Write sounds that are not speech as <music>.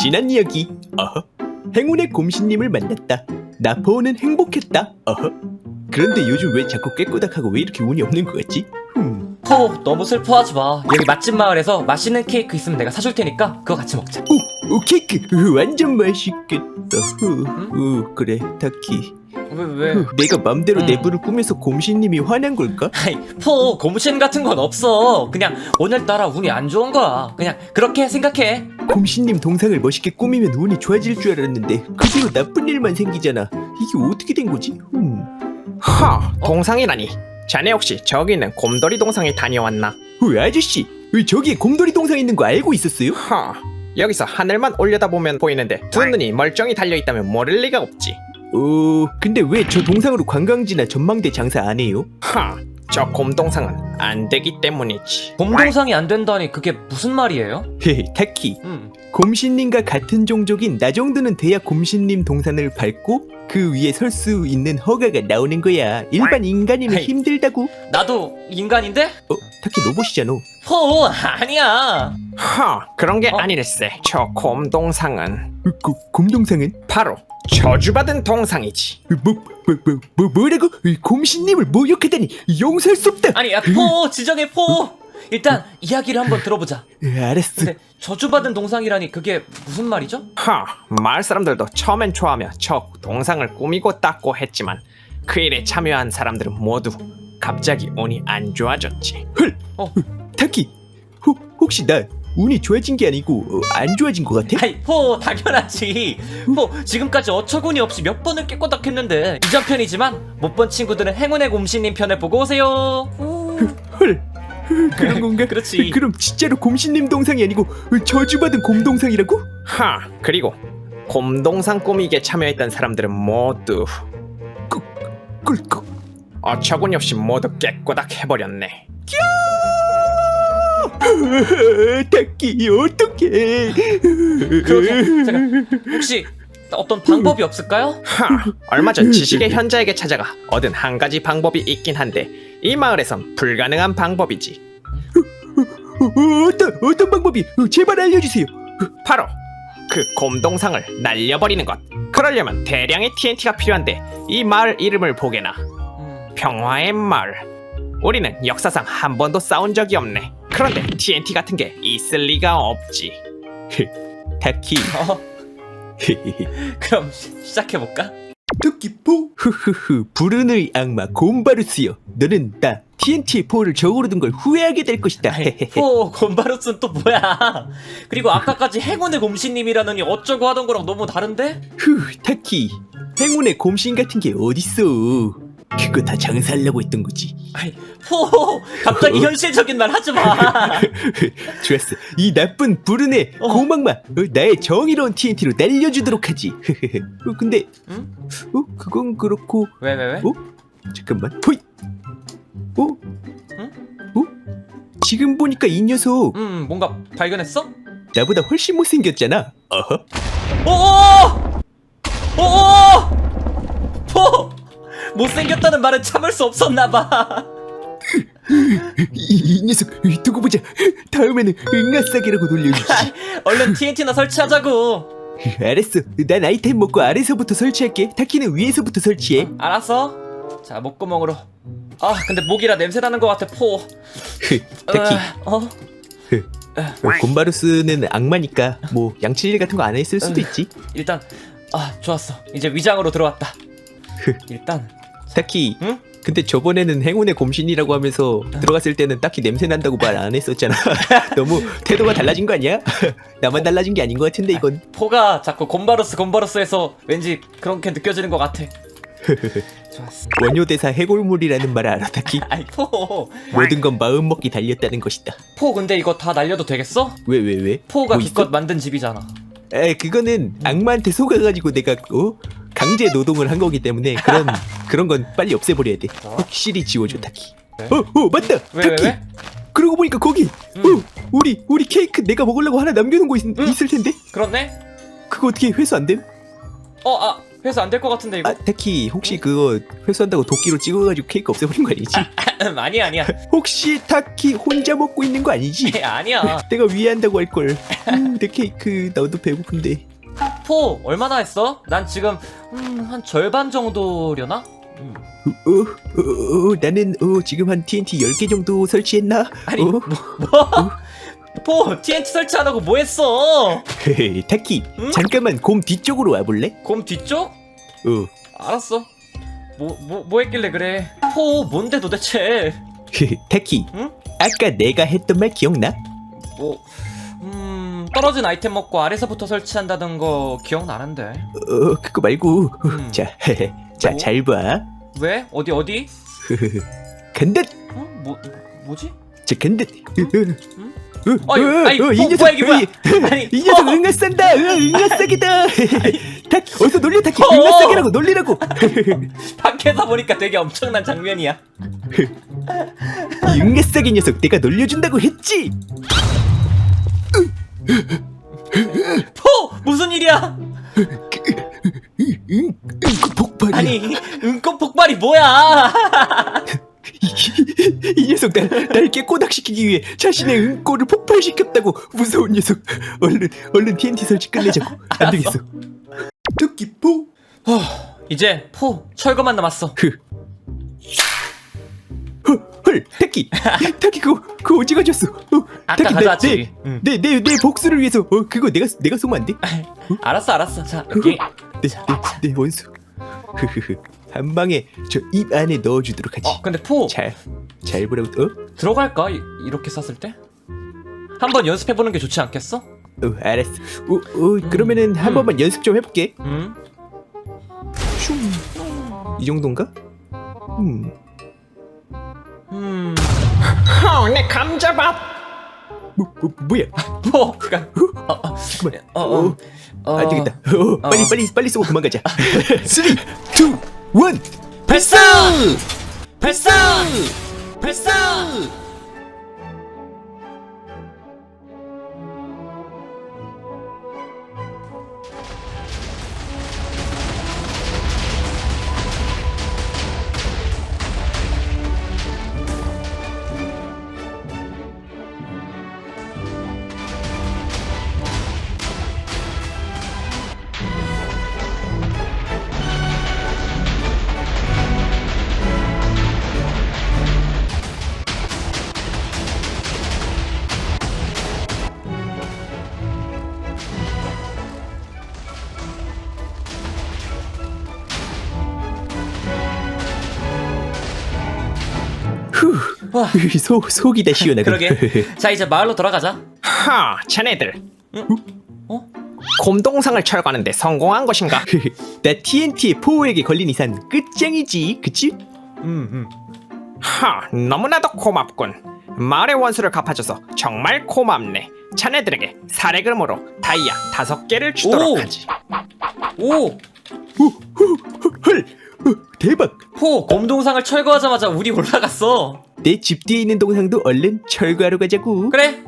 지난 이야기. 어허. 행운의 곰신님을 만났다. 나포는 행복했다. 어허. 그런데 요즘 왜 자꾸 깨꼬닥하고 왜 이렇게 운이 없는 것 같지? 음. 포 너무 슬퍼하지 마. 여기 맛집 마을에서 맛있는 케이크 있으면 내가 사줄 테니까 그거 같이 먹자. 오, 오 케이크. 으, 완전 맛있겠다. 후, 후, 그래 타키 왜 왜? 후, 내가 맘대로 음. 내부를 꾸며서 곰신님이 화난 걸까? 아이 포 고무신 같은 건 없어 그냥 오늘따라 운이 안 좋은 거야 그냥 그렇게 생각해 곰신님 동상을 멋있게 꾸미면 운이 좋아질 줄 알았는데 그 뒤로 나쁜 일만 생기잖아 이게 어떻게 된 거지? 음. 허, 동상이라니. 자네 혹시 저기 있는 곰돌이 동상에 다녀왔나? 어, 아저씨 어, 저기에 곰돌이 동상 있는 거 알고 있었어요? 허, 여기서 하늘만 올려다보면 보이는데 두 눈이 멀쩡히 달려있다면 모를 리가 없지. 어 근데 왜 저 동상으로 관광지나 전망대 장사 안 해요? 허, 저 곰동상은 안 되기 때문이지. 곰동상이 안 된다니 그게 무슨 말이에요? 헤헤 타키 음. 곰신님과 같은 종족인 나 정도는 돼야 곰신님 동산을 밟고 그 위에 설 수 있는 허가가 나오는 거야 일반 인간이면. 힘들다고 나도 인간인데? 어 타키 로봇이잖아 포 아니야 허, 그런 게 어? 아니랬세. 저 곰동상은 어, 고, 곰동상은? 바로 저주받은 동상이지. 뭐, 뭐, 뭐, 뭐, 뭐라고? 이 곰신님을 모욕하다니 용서할 수 없다 아니 야, 포 지정해 포 일단 이야기를 한번 들어보자 으, 알았어 근데 저주받은 동상이라니 그게 무슨 말이죠? 허, 마을 사람들도 처음엔 좋아하며 저 동상을 꾸미고 닦고 했지만 그 일에 참여한 사람들은 모두 갑자기 운이 안 좋아졌지. 헐 어. 타키 혹, 혹시 나 운이 좋아진 게 아니고 어, 안 좋아진 것 같아? 아이 포 당연하지 포 지금까지 어처구니 없이 몇 번을 깨꼬닥했는데 이전 편이지만 못 본 친구들은 행운의 곰신님 편을 보고 오세요 헐 그런 <laughs> 건가? 그렇지. 그럼 진짜로 곰신님 동상이 아니고 저주받은 곰 동상이라고? 하 그리고 곰동상 꾸미기에 참여했던 사람들은 모두 꿀꺽 어처구니 없이 모두 깨꼬닥 해버렸네 <laughs> 타키 어떡해? 그러게 잠깐 혹시 어떤 방법이 없을까요? 하 얼마 전 지식의 <laughs> 현자에게 찾아가 얻은 한 가지 방법이 있긴 한데 이 마을에선 불가능한 방법이지. 어, 어떤 어떤 방법이? 어, 제발 알려주세요. 바로 그 곰동상을 날려버리는 것. 그러려면 대량의 TNT가 필요한데 이 마을 이름을 보게나. 음, 평화의 마을. 우리는 역사상 한 번도 싸운 적이 없네 그런데 TNT 같은 게 있을 리가 없지. 타키. 어, <laughs> 그럼 시- 시작해볼까? 토끼포. 흐흐흐. 불운의 악마 곰바루스여. 너는 나 TNT의 포를 저으로 둔 걸 후회하게 될 것이다. 포 곰바루스는 또 뭐야? 그리고 아까까지 행운의 곰신님이라느니 어쩌고 하던 거랑 너무 다른데? 후 타키. 행운의 곰신 같은 게 어딨어 그거 다 장사하려고 했던 거지 아니 포 갑자기 현실적인 말 하지 마 <laughs> 좋았어 이 나쁜 불운의 어. 고막마 어, 나의 정의로운 TNT로 날려주도록 하지 <laughs> 어, 근데 응? 어 그건 그렇고 왜 왜 왜? 어? 잠깐만 호잇 어? 응? 어? 지금 보니까 이 녀석 음 뭔가 발견했어? 나보다 훨씬 못생겼잖아 어허 오오! 오오! 포! 못생겼다는 말은 참을 수 없었나봐. 이, 이 녀석 두고 보자. 다음에는 응아싸게라고 놀려주지. 얼른 TNT나 설치하자고. 알았어. 난 아이템 먹고 아래서부터 설치할게. 타키는 위에서부터 설치해. 알았어. 자 목구멍으로. 아 근데 목이라 냄새 나는 것 같아 포. 타키. 어? 어? 어, 곰바루스는 악마니까 뭐 양치질 같은 거 안 했을 수도 있지. 일단 아 좋았어. 이제 위장으로 들어왔다. 일단 타키 응? 근데 저번에는 행운의 곰신이라고 하면서 들어갔을 때는 딱히 냄새 난다고 말 안 했었잖아 <laughs> 너무 태도가 달라진 거 아니야? <laughs> 나만 달라진 게 아닌 것 같은데 이건 포가 자꾸 곰바루스 곰바루스해서 왠지 그렇게 느껴지는 것 같아 좋았어 <laughs> 원효대사 해골물이라는 말 알아 타키? 아이 포 모든 건 마음 먹기 달렸다는 것이다 포 근데 이거 다 날려도 되겠어? 왜 왜 왜? 포가 뭐 기껏 있어? 만든 집이잖아 에 그거는 악마한테 속아가지고 내가 어? 강제 노동을 한 거기 때문에 그런 그런 건 빨리 없애버려야 돼 확실히 지워줘 타키 네. 어, 어 맞다 왜, 왜, 타키 왜? 그러고 보니까 거기 음. 어, 우리 우리 케이크 내가 먹으려고 하나 남겨놓은 거 있, 음. 있을 텐데 그렇네? 그거 어떻게 회수 안 됨? 어, 아, 회수 안 될 것 같은데 이거 아 타키 혹시 그거 회수한다고 도끼로 찍어가지고 케이크 없애버린 거 아니지? <laughs> 아니야 아니야 혹시 타키 혼자 먹고 있는 거 아니지? <laughs> 아니야 <laughs> 내가 위한다고 할 걸 음, 내 케이크 나도 배고픈데 포 얼마나 했어? 난 지금 음, 한 절반 정도려나? 음. 어, 어, 어, 나는 어, 지금 한 TNT 10개 정도 설치했나? 아니 어? 뭐? <laughs> 포 TNT 설치 안 하고 뭐 했어? 헤헤, 타키 응? 잠깐만 곰 뒤쪽으로 와볼래? 곰 뒤쪽? 어 알았어 뭐 뭐 뭐 했길래 그래 포 뭔데 도대체 헤헤, <laughs> 타키 응? 아까 내가 했던 말 기억나? 뭐 음, 떨어진 아이템 먹고 아래서부터 설치한다는 거 기억나는데 어 그거 말고 음. 자, 자 뭐? 잘 봐. 왜? 어디 어디? 간다. 어? 뭐 뭐지? 자 간다. 응? 어, 아니, 어, 아니, 어, 뭐, 이 녀석, 뭐야, 이게 뭐야? 어, 아니, 이 녀석 어. 응아 싼다. 어, 응아 싸기다. 다 어서 놀려 타키. 어. 응아 싸기라고 놀리라고. <laughs> 밖에서 보니까 되게 엄청난 장면이야 <laughs> 이 응아 싸기 녀석 내가 놀려준다고 했지. 포! 무슨 일이야? 응, 응, 그 폭발이야. 아니 은꽃 폭발이 뭐야? 이 녀석 날, 날 깨꼬닥시키기 위해 자신의 응꼬를 폭발시켰다고. 무서운 녀석. 얼른 얼른 TNT 설치 끝내자고. 안 되겠어. 토끼포. 이제 포. 철거만 남았어. 흐. 어, 헐 타키 타키 그거 그거 어디가 줬어 어, 아까 가져왔지. 응. 내, 내, 내 복수를 위해서 어 그거 내가 내가 쏘면 안 돼? 알았어 알았어. 자 여기 내, 내, 내 원수 흐흐흐 한 방에 저 입 안에 넣어주도록 하지 어 근데 포 잘잘 보라고 어? 들어갈까? 이, 이렇게 쐈을 때? 한번 연습해 보는 게 좋지 않겠어? 어 알았어 어, 어 그러면은 한 음. 번만 연습 좀 해볼게 응. 이 정도인가? 음. 음. <laughs> 어, 내 감자밥. 뭐, 뭐 뭐야? 포 그니까. 어, 어, 잠깐만. 어, 어. 어. 안 되겠다. 어, 빨리 어. 빨리 빨리 쏘고 도망가자. 3 2 1 발사! 발사! 발사! 후. 와. <laughs> 속 속이 다 시원하고. 그러게. <laughs> 자 이제 마을로 돌아가자. 하, 자네들. 어? 곰동상을 철거하는데 성공한 것인가? 나 TNT에 포에게 걸린 이상 끝장이지, 그치? 음 음. 하, 너무나도 고맙군. 마을의 원수를 갚아줘서 정말 고맙네. 자네들에게 사례금으로 다이아 다섯 개를 주도록 오! 하지. 오! 오, 오, 헐, 어, 대박. 포 곰동상을 철거하자마자 운이 올라갔어. 내 집 뒤에 있는 동상도 얼른 철거하러 가자고. 그래